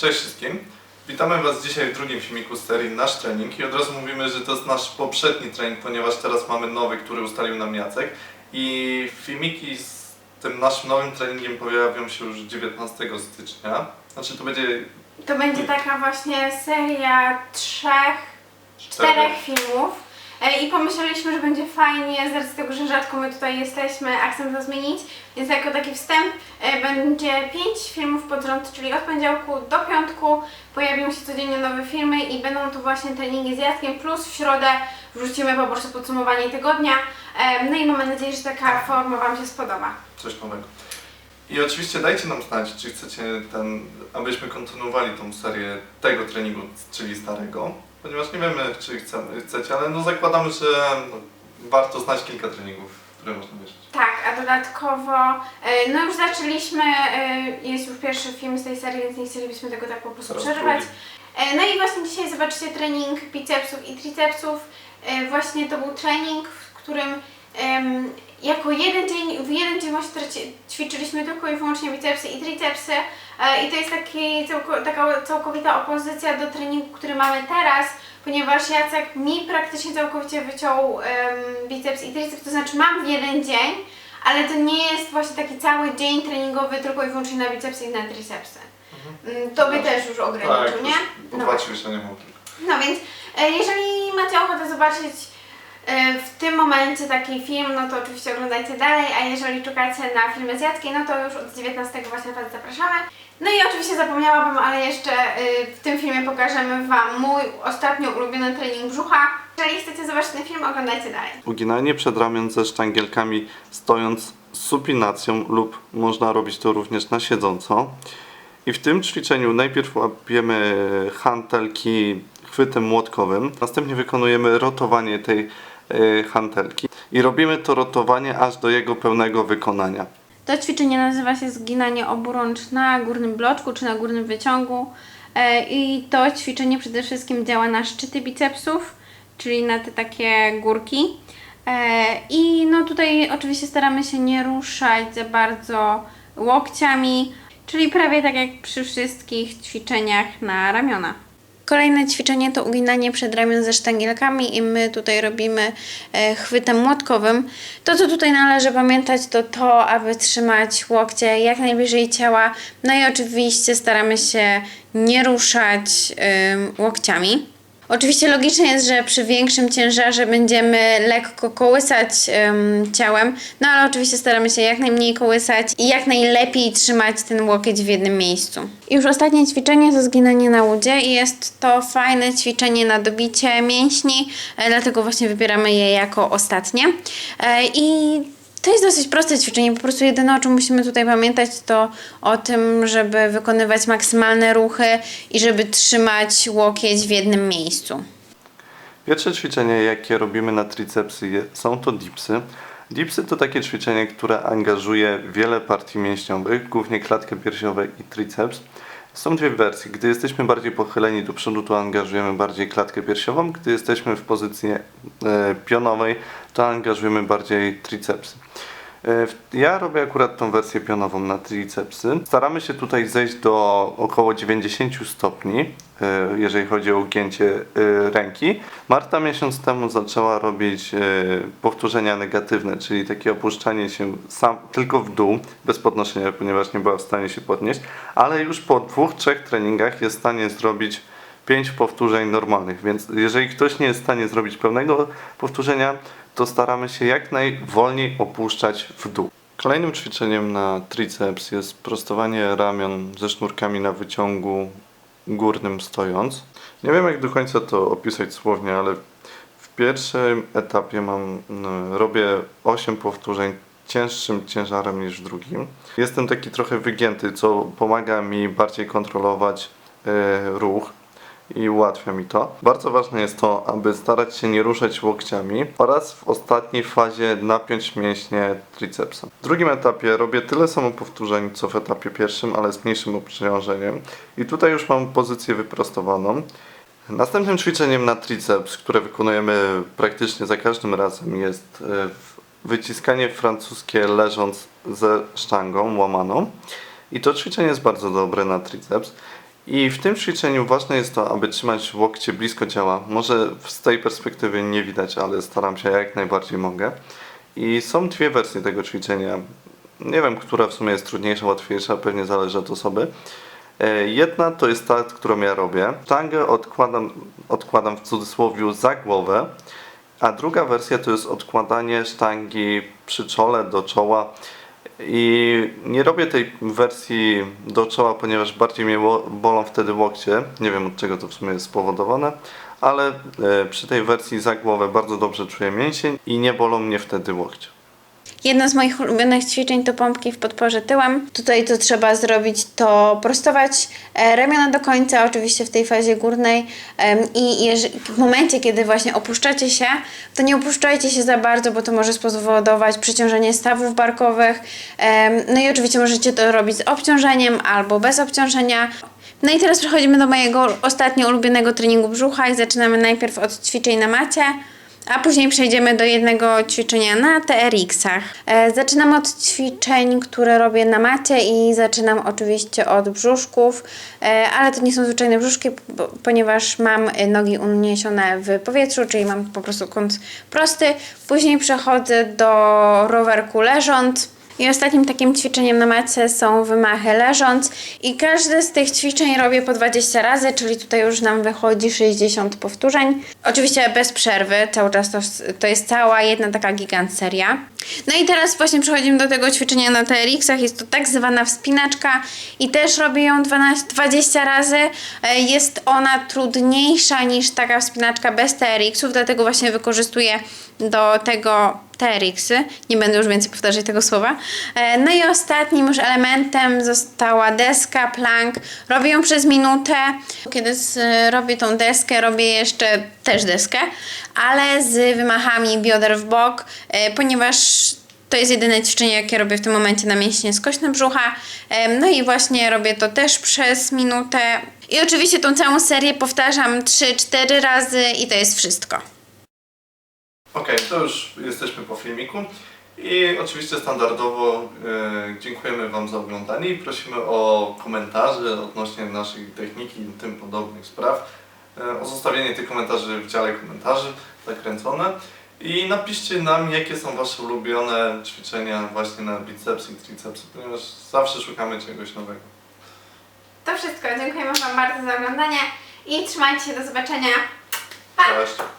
Cześć wszystkim. Witamy Was dzisiaj w drugim filmiku z serii Nasz Trening i od razu mówimy, że to jest nasz poprzedni trening, ponieważ teraz mamy nowy, który ustalił nam Jacek i filmiki z tym naszym nowym treningiem pojawią się już 19 stycznia. Znaczy to będzie To będzie taka właśnie seria trzech, czterech filmów. I pomyśleliśmy, że będzie fajnie, z racji tego, że rzadko my tutaj jesteśmy, a chcemy to zmienić. Więc jako taki wstęp e, będzie pięć filmów pod rząd, czyli od poniedziałku do piątku pojawią się codziennie nowe filmy i będą to właśnie treningi z Jackiem, plus w środę wrzucimy po prostu podsumowanie tygodnia. E, No i mamy nadzieję, że taka forma Wam się spodoba. coś nowego. I oczywiście dajcie nam znać, czy chcecie ten, abyśmy kontynuowali tą serię tego treningu, czyli starego, ponieważ nie wiemy, czy chcemy, chcecie, ale no zakładamy, że no, warto znać kilka treningów, które można wierzyć. Tak, a dodatkowo, e, no już zaczęliśmy, e, jest już pierwszy film z tej serii, więc nie chcielibyśmy tego tak po prostu Teraz przerywać. drugi. E, No i właśnie dzisiaj zobaczycie trening bicepsów i tricepsów. E, Właśnie to był trening, w którym em, jako jeden dzień, w jeden dzień właśnie ćwiczyliśmy tylko i wyłącznie bicepsy i tricepsy E, i to jest taki, taka całkowita opozycja do treningu, który mamy teraz, ponieważ Jacek mi praktycznie całkowicie wyciął em, biceps i triceps, to znaczy mam w jeden dzień, ale to nie jest właśnie taki cały dzień treningowy tylko i wyłącznie na bicepsy i na tricepsy. Mm, To by też już ograniczył, Tak, nie? już No ćwiczenia mam tylko. No więc e, jeżeli macie ochotę zobaczyć w tym momencie taki film, no to oczywiście oglądajcie dalej, a jeżeli czekacie na filmy z Jackiem, no to już od 19 właśnie Was zapraszamy. No i oczywiście zapomniałabym, ale jeszcze e, w tym filmie pokażemy Wam mój ostatnio ulubiony trening brzucha. Jeżeli chcecie zobaczyć ten film, oglądajcie dalej. Uginanie przedramion ze sztangielkami stojąc z supinacją lub można robić to również na siedząco. I w tym ćwiczeniu najpierw łapiemy hantelki chwytem młotkowym, następnie wykonujemy rotowanie tej e, hantelki i robimy to rotowanie aż do jego pełnego wykonania. To ćwiczenie nazywa się zginanie oburącz na górnym bloczku czy na górnym wyciągu. E, I to ćwiczenie przede wszystkim działa na szczyty bicepsów, czyli na te takie górki. E, I no tutaj oczywiście staramy się nie ruszać za bardzo łokciami, czyli prawie tak jak przy wszystkich ćwiczeniach na ramiona. Kolejne ćwiczenie to uginanie przedramion ze sztangielkami i my tutaj robimy e, chwytem młotkowym. To, co tutaj należy pamiętać, to to, aby trzymać łokcie jak najbliżej ciała. No i oczywiście staramy się nie ruszać łokciami. Oczywiście logiczne jest, że przy większym ciężarze będziemy lekko kołysać ciałem, no ale oczywiście staramy się jak najmniej kołysać i jak najlepiej trzymać ten łokieć w jednym miejscu. I już ostatnie ćwiczenie to zginanie na łudzie i jest to fajne ćwiczenie na dobicie mięśni, e, dlatego właśnie wybieramy je jako ostatnie. E, I to jest dosyć proste ćwiczenie, po prostu jedyne o czym musimy tutaj pamiętać to o tym, żeby wykonywać maksymalne ruchy i żeby trzymać łokieć w jednym miejscu. Pierwsze ćwiczenie, jakie robimy na tricepsy, są to dipsy. Dipsy to takie ćwiczenie, które angażuje wiele partii mięśniowych, głównie klatkę piersiową i triceps. Są dwie wersje. Gdy jesteśmy bardziej pochyleni do przodu, to angażujemy bardziej klatkę piersiową. Gdy jesteśmy w pozycji e, pionowej, to angażujemy bardziej tricepsy. E, Ja robię akurat tą wersję pionową na tricepsy. Staramy się tutaj zejść do około 90 stopni, e, jeżeli chodzi o ugięcie e, ręki. Marta miesiąc temu zaczęła robić powtórzenia negatywne, czyli takie opuszczanie się sam, tylko w dół, bez podnoszenia, ponieważ nie była w stanie się podnieść, ale już po dwóch, trzech treningach jest w stanie zrobić 5 powtórzeń normalnych, więc jeżeli ktoś nie jest w stanie zrobić pełnego powtórzenia, to staramy się jak najwolniej opuszczać w dół. Kolejnym ćwiczeniem na triceps jest prostowanie ramion ze sznurkami na wyciągu górnym stojąc. Nie wiem jak do końca to opisać słownie, ale w pierwszym etapie mam, robię 8 powtórzeń cięższym ciężarem niż w drugim. Jestem taki trochę wygięty, co pomaga mi bardziej kontrolować e, ruch i ułatwia mi to. Bardzo ważne jest to, aby starać się nie ruszać łokciami oraz w ostatniej fazie napiąć mięśnie tricepsa. W drugim etapie robię tyle samo powtórzeń co w etapie pierwszym, ale z mniejszym obciążeniem i tutaj już mam pozycję wyprostowaną. Następnym ćwiczeniem na triceps, które wykonujemy praktycznie za każdym razem jest e, wyciskanie francuskie leżąc ze sztangą łamaną. I to ćwiczenie jest bardzo dobre na triceps. I w tym ćwiczeniu ważne jest to, aby trzymać łokcie blisko ciała. Może z tej perspektywy nie widać, ale staram się jak najbardziej mogę. I są dwie wersje tego ćwiczenia. Nie wiem, która w sumie jest trudniejsza, łatwiejsza, pewnie zależy od osoby. E, Jedna to jest ta, którą ja robię. Sztangę odkładam, odkładam w cudzysłowie za głowę, a druga wersja to jest odkładanie sztangi przy czole do czoła. I nie robię tej wersji do czoła, ponieważ bardziej mnie bolą wtedy łokcie. Nie wiem od czego to w sumie jest spowodowane, ale e, przy tej wersji za głowę bardzo dobrze czuję mięsień i nie bolą mnie wtedy łokcie. Jedno z moich ulubionych ćwiczeń to pompki w podporze tyłem. Tutaj to trzeba zrobić to prostować e, ramiona do końca, oczywiście w tej fazie górnej i w momencie, kiedy właśnie opuszczacie się, to nie opuszczajcie się za bardzo, bo to może spowodować przeciążenie stawów barkowych. No i oczywiście możecie to robić z obciążeniem albo bez obciążenia. No i teraz przechodzimy do mojego ostatnio ulubionego treningu brzucha i zaczynamy najpierw od ćwiczeń na macie. A później przejdziemy do jednego ćwiczenia na TRX-ach. E, zaczynam od ćwiczeń, które robię na macie i zaczynam oczywiście od brzuszków, e, ale to nie są zwyczajne brzuszki, ponieważ mam e, nogi uniesione w powietrzu, czyli mam po prostu kąt prosty. Później przechodzę do rowerku leżąc. I ostatnim takim ćwiczeniem na macie są wymachy leżąc. I każde z tych ćwiczeń robię po 20 razy, czyli tutaj już nam wychodzi 60 powtórzeń. Oczywiście bez przerwy, cały czas to, to jest cała jedna taka gigant seria. No i teraz właśnie przechodzimy do tego ćwiczenia na TRX-ach. Jest to tak zwana wspinaczka i też robię ją 12, 20 razy. E, Jest ona trudniejsza niż taka wspinaczka bez TRX-ów, dlatego właśnie wykorzystuję do tego TRX-y. Nie będę już więcej powtarzać tego słowa. E, No i ostatnim już elementem została deska, plank. Robię ją przez minutę. Kiedy robię tą deskę, robię jeszcze też deskę, ale z wymachami bioder w bok, e, ponieważ to jest jedyne ćwiczenie, jakie robię w tym momencie na mięśnie skośne brzucha. Em, No i właśnie robię to też przez minutę. I oczywiście tą całą serię powtarzam 3-4 razy i to jest wszystko. Ok, to już jesteśmy po filmiku i oczywiście standardowo e, dziękujemy Wam za oglądanie i prosimy o komentarze odnośnie naszej techniki i tym podobnych spraw. E, o zostawienie tych komentarzy w dziale komentarzy zakręcone i napiszcie nam jakie są Wasze ulubione ćwiczenia właśnie na biceps i triceps, ponieważ zawsze szukamy czegoś nowego. To wszystko. Dziękujemy Wam bardzo za oglądanie i trzymajcie się. Do zobaczenia. Pa! Cześć!